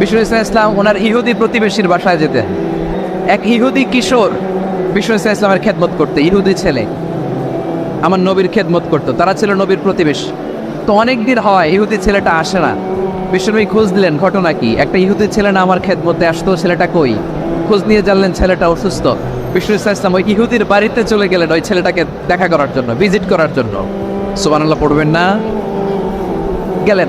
বিষ্ণু ইসলাম ইসলাম ওনার ইহুদি প্রতিবেশীর বাসায় যেতেন। এক ইহুদি কিশোর বিষ্ণু ইসলাম ইসলামের খেদমত করতে, ইহুদি ছেলে। আমার নবীর খেদমত করতো, তারা ছিল নবীর প্রতিবেশী। তো অনেক দিন হয় ইহুদি ছেলেটা আসে না। বিষ্ণুনবী খোঁজ দিলেন ঘটনা কি? একটা ইহুদি ছেলে না আমার খেদমতে আসতো, ছেলেটা কই? খোঁজ নিয়ে জানলেন ছেলেটা অসুস্থ। বিষ্ণু ইসলাম ওই ইহুদির বাড়িতে চলে গেলেন ওই ছেলেটাকে দেখা করার জন্য, ভিজিট করার জন্য। সুবহানাল্লাহ, পড়বেন না? গেলেন।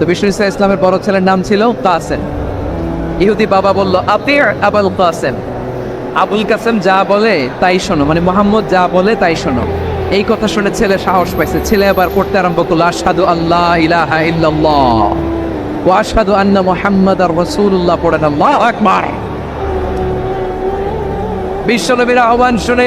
তো বিষ্ণু ইসা ইসলামের বড় ছেলের নাম ছিল কাসেম। ইহুদি বাবা বলল আপির আবুল কাসেম। আবুল কাসেম যা বলে তাই শোনো মানে মোহাম্মদ যা বলে তাই শোনো। এই কথা শুনে ছেলে সাহস পাইছে। ছেলে আবার পড়তে আরম্ভ করল, আশহাদু আল্লাহ ইলাহা ইল্লাল্লাহ ওয়া আশহাদু আন্না মুহাম্মাদার রাসূলুল্লাহ পড়েন আল্লাহু আকবার। বিশ্বনবীর আহ্বান শুনে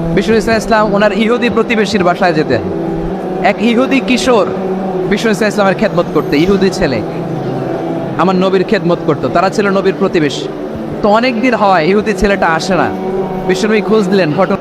বিষ্ণু ইসলাম ইসলাম ওনার ইহুদি প্রতিবেশীর বাসায় যেতেন এক ইহুদি কিশোর বিষ্ণু ইসলাম ইসলামের খেদমত করতে, ইহুদি ছেলে। আমার নবীর খেদমত করতো, তারা ছিল নবীর প্রতিবেশী। তো অনেক দিন হয় ইহুদি ছেলেটা আসে না। বিশ্বনবী খোঁজ দিলেন ঘটনা